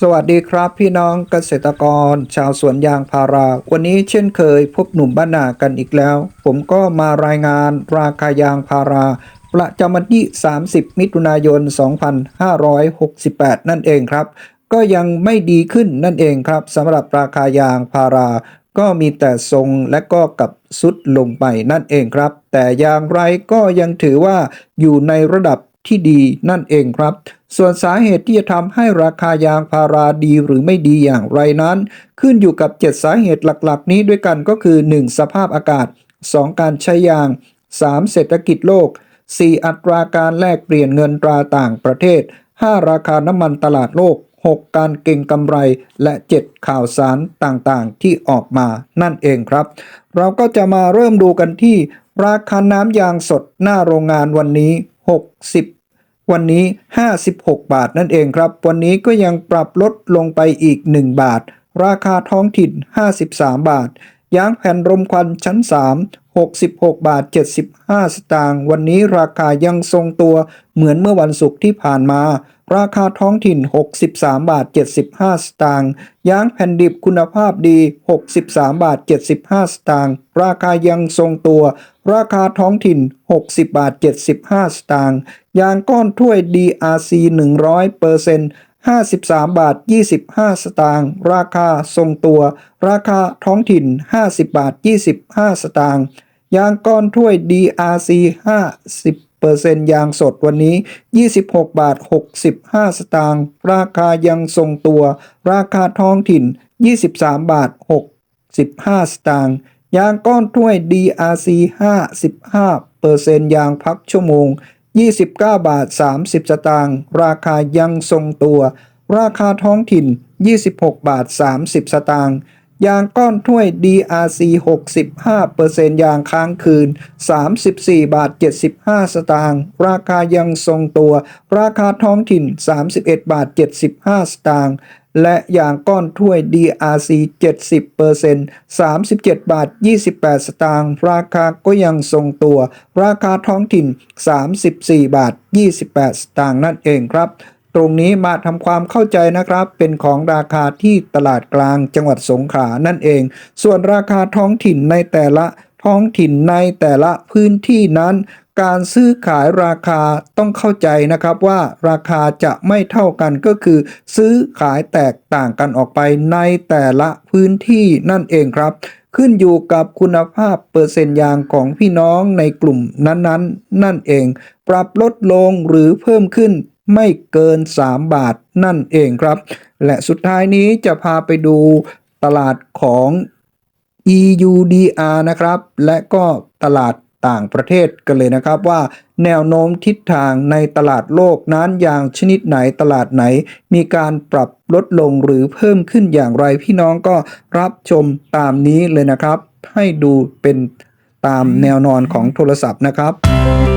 สวัสดีครับพี่น้องเกษตรกร ชาวสวนยางพารา วันนี้เช่นเคยพบหนุ่มบ้านนากันอีกแล้ว ผมก็มารายงานราคายางพารา ประจำวันที่ 30 มิถุนายน 2568 นั่นเองครับ ก็ยังไม่ดีขึ้นนั่นเองครับสำหรับราคายางพารา ก็มีแต่ทรงและก็กลับสุดลงไปนั่นเองครับ แต่อย่างไรก็ยังถือว่าอยู่ในระดับ ที่ดีนั่นเองครับ ส่วนสาเหตุที่จะทำให้ราคายางพาราดีหรือไม่ดีอย่างไรนั้น ขึ้นอยู่กับ 7 สาเหตุหลักๆ นี้ด้วยกันก็คือ 1. สภาพอากาศ 2. การใช้ยาง 3. เศรษฐกิจโลก 4. อัตราการแลกเปลี่ยนเงินตราต่างประเทศ 5. ราคาน้ำมันตลาดโลก 6. การเก็งกำไร และ 7. ข่าวสารต่างๆ ที่ออกมานั่นเองครับ เราก็จะมาเริ่มดูกันที่ราคาน้ำยางสดหน้าโรงงานวันนี้ 60 วันนี้ 56 บาทนั่นเองครับ วันนี้ก็ยังปรับลดลงไปอีก 1 บาท ราคาท้องถิ่น 53 บาท ยางแผ่นรมควันชั้น 3 66 บาท 75 สตางค์วันนี้ราคายังทรงตัวเหมือนเมื่อวันศุกร์ที่ผ่านมา ราคาท้องถิ่น 63 บาท 75 สตางค์ยางแผ่นดิบคุณภาพดี 63 บาท 75 สตางค์ราคายังทรงตัว ราคาท้องถิ่น 60 บาท 75 สตางค์ยางก้อนถ้วย DRC 100เปอร์เซ็นต์ 53 บาท 25 สตางค์ ราคาทรงตัว ราคาท้องถิ่น 50 บาท 25 สตางค์ ยางก้อนถ้วย DRC 50เปอร์เซ็นต์ยางสดวันนี้ 26 บาท 65 สตางค์ ราคายังทรงตัว ราคาท้องถิ่น 23 บาท 65 สตางค์ ยางก้อนถ้วย DRC 55เปอร์เซ็นต์ยางพักชั่วโมง 29 บาท 30 สตางค์ราคายังทรงตัว ราคาท้องถิ่น 26 บาท 30 สตางค์ยางก้อนถ้วย DRC 65เปอร์เซ็นต์ยางค้างคืน 34 บาท 75 สตางค์ ราคายังทรงตัว ราคาท้องถิ่น 31 บาท 75 สตางค์ และอย่างก้อนถ้วย DRC 70เปอร์เซ็นต์37 บาท 28 สตางค์ราคาก็ยังทรงตัว ราคาท้องถิ่น 34 บาท 28 สตางค์นั่นเองครับ ตรงนี้มาทำความเข้าใจนะครับ เป็นของราคาที่ตลาดกลางจังหวัดสงขลานั่นเอง ส่วนราคาท้องถิ่นในแต่ละท้องถิ่นในแต่ละพื้นที่นั้น การซื้อขายราคาต้องเข้าใจนะครับว่าราคาจะไม่เท่ากันก็คือ ซื้อขายแตกต่างกันออกไปในแต่ละพื้นที่นั่นเองครับ ขึ้นอยู่กับคุณภาพเปอร์เซ็นต์ยางของพี่น้องในกลุ่มนั้นๆนั่นเอง ปรับลดลงหรือเพิ่มขึ้นไม่เกิน 3 บาทนั่นเองครับ และสุดท้ายนี้จะพาไปดูตลาดของ EUDR นะครับ และก็ตลาด ต่างประเทศกันเลยนะครับว่า แนวโน้มทิศทางในตลาดโลกนั้นอย่างชนิดไหนตลาดไหน มีการปรับลดลงหรือเพิ่มขึ้นอย่างไรพี่น้องก็รับชมตามนี้เลยนะครับ ให้ดูเป็นตามแนวนอนของโทรศัพท์นะครับ